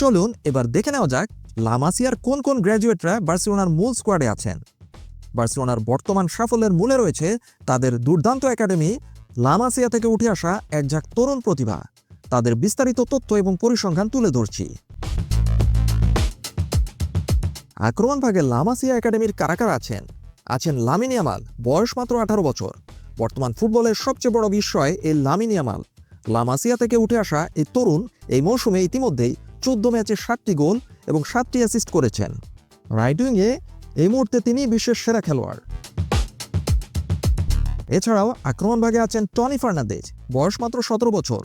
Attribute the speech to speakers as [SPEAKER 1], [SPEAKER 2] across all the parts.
[SPEAKER 1] চলুন এবার দেখে নেওয়া যাক লামাসিয়ার কোন কোন গ্র্যাজুয়েটরা বার্সেলোনার মূল স্কোয়াডে আছেন। বার্সেলোনার বর্তমান সাফল্যের মূলে রয়েছে তাদের দুর্দান্ত একাডেমি, লামাসিয়া থেকে উঠে আসা একঝাক তরুণ প্রতিভা। তাদের বিস্তারিত তথ্য এবং পরিসংখ্যান তুলে ধরছি। আক্রমণ ভাগে লামাসিয়া একাডেমির কারা কারা আছেন? আছেন লামিনিয়ামাল বয়স মাত্র আঠারো বছর। বর্তমান ফুটবলের সবচেয়ে বড় বিস্ময় এই লামিনিয়ামাল লামাসিয়া থেকে উঠে আসা এই তরুণ এই মৌসুমে ইতিমধ্যেই চোদ্দ ম্যাচে সাতটি গোল এবং সাতটি অ্যাসিস্ট করেছেন। রাইট উইংয়ে এই মুহূর্তে তিনি বিশ্বের সেরা খেলোয়াড়। এছাড়াও আক্রমণ ভাগে আছেন টনি ফার্নান্দেজ, বয়স মাত্র সতেরো বছর।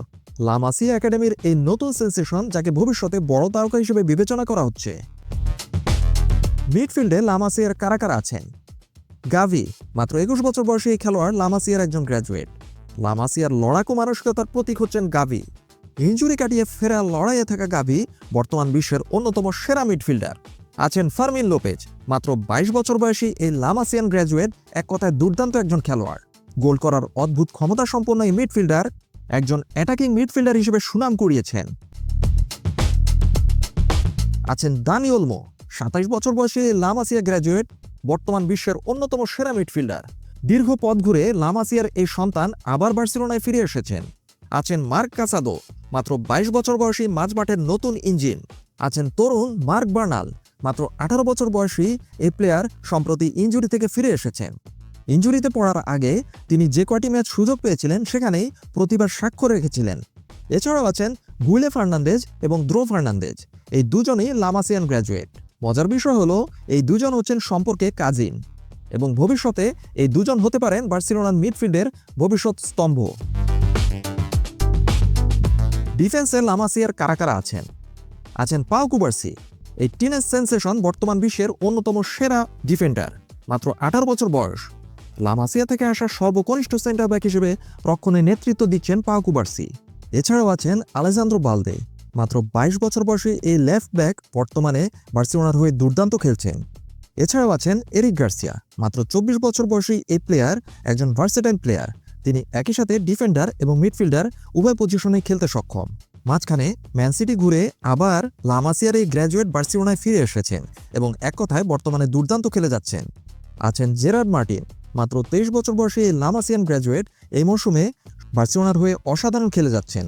[SPEAKER 1] লামাসিয়া একাডেমির এই নতুন সেন্সেশন যাকে ভবিষ্যতে বড় তারকা হিসেবে বিবেচনা করা হচ্ছে। মিডফিল্ডে লামাসিয়ার কারা কারা আছেন? গাভি, মাত্র একুশ বছর বয়সী এই খেলোয়াড় লামাসিয়ার একজন গ্র্যাজুয়েট লামাসিয়ার লড়াকু মানসিকতার প্রতীক হচ্ছেন গাভি। ইঞ্জুরি কাটিয়ে ফেরা লড়াইয়ে থাকা গাভি বর্তমান বিশ্বের অন্যতম সেরা মিডফিল্ডার। আছেন ফার্মিন লোপেজ, মাত্র বাইশ বছর বয়সী এই লামাসিয়ান গ্র্যাজুয়েট এক কথায় দুর্দান্ত একজন খেলোয়াড়। গোল করার অদ্ভুত ক্ষমতা সম্পন্ন এই মিডফিল্ডার একজন অ্যাটাকিং মিডফিল্ডার হিসেবে সুনাম কুড়িয়েছেন। আছেন দানি ওলমো, সাতাইশ বছর বয়সী লামাসিয়া গ্র্যাজুয়েট বর্তমান বিশ্বের অন্যতম সেরা মিডফিল্ডার। দীর্ঘ পথ ঘুরে লামাসিয়ার এই সন্তান আবার বার্সেলোনায় ফিরে এসেছেন। আছেন মার্ক কাসাদো। মাত্র বাইশ বছর বয়সী মাঝমাঠের নতুন ইঞ্জিন। আছেন তরুণ মার্ক বার্নাল। মাত্র আঠারো বছর বয়সী এই প্লেয়ার সম্প্রতি ইঞ্জুরি থেকে ফিরে এসেছেন। ইঞ্জুরিতে পড়ার আগে তিনি যে কয়টি ম্যাচ সুযোগ পেয়েছিলেন সেখানেই প্রতিবার সাক্ষ্য রেখেছিলেন। এছাড়াও আছেন গুইলে ফার্নান্দেজ এবং দ্রো ফার্নান্দেজ। এই দুজনেই লামাসিয়ান গ্র্যাজুয়েট। মজার বিষয় হলো, এই দুজন হচ্ছেন সম্পর্কে কাজিন এবং ভবিষ্যতে এই দুজন হতে পারেন বার্সিলোনার মিডফিল্ডের ভবিষ্যৎ স্তম্ভ। ডিফেন্সে লামাসিয়ার কারা কারা আছেন? আছেন পাও কুবার্সি, এই টিনেজ সেন্সেশন বর্তমান বিশ্বের অন্যতম সেরা ডিফেন্ডার। মাত্র আঠারো বছর বয়স। লামাসিয়া থেকে আসা সর্বকনিষ্ঠ সেন্টার ব্যাক হিসেবে রক্ষণে নেতৃত্ব দিচ্ছেন পাও কুবার্সি। এছাড়াও আছেন আলেজান্দ্রো বালদে। মাত্র বাইশ বছর বয়সী এই লেফট ব্যাক বর্তমানে বার্সেলোনার হয়ে দুর্দান্ত খেলছেন। এছাড়াও আছেন এরিক গার্সিয়া। মাত্র চব্বিশ বছর বয়সী এই প্লেয়ার একজন ভার্সেটাইল প্লেয়ার। তিনি একই সাথে ডিফেন্ডার এবং মিডফিল্ডার উভয় পজিশনে খেলতে সক্ষম। মাঝখানে ম্যান সিটি ঘুরে আবার লামাসিয়ার এই গ্র্যাজুয়েট বার্সিওনায় ফিরে এসেছেন এবং এক কথায় বর্তমানে দুর্দান্ত খেলে যাচ্ছেন। আছেন জেরার্ড মার্টিন। মাত্র তেইশ বছর বয়সে এই লামাসিয়ান গ্র্যাজুয়েট এই মৌসুমে বার্সিওনার হয়ে অসাধারণ খেলে যাচ্ছেন।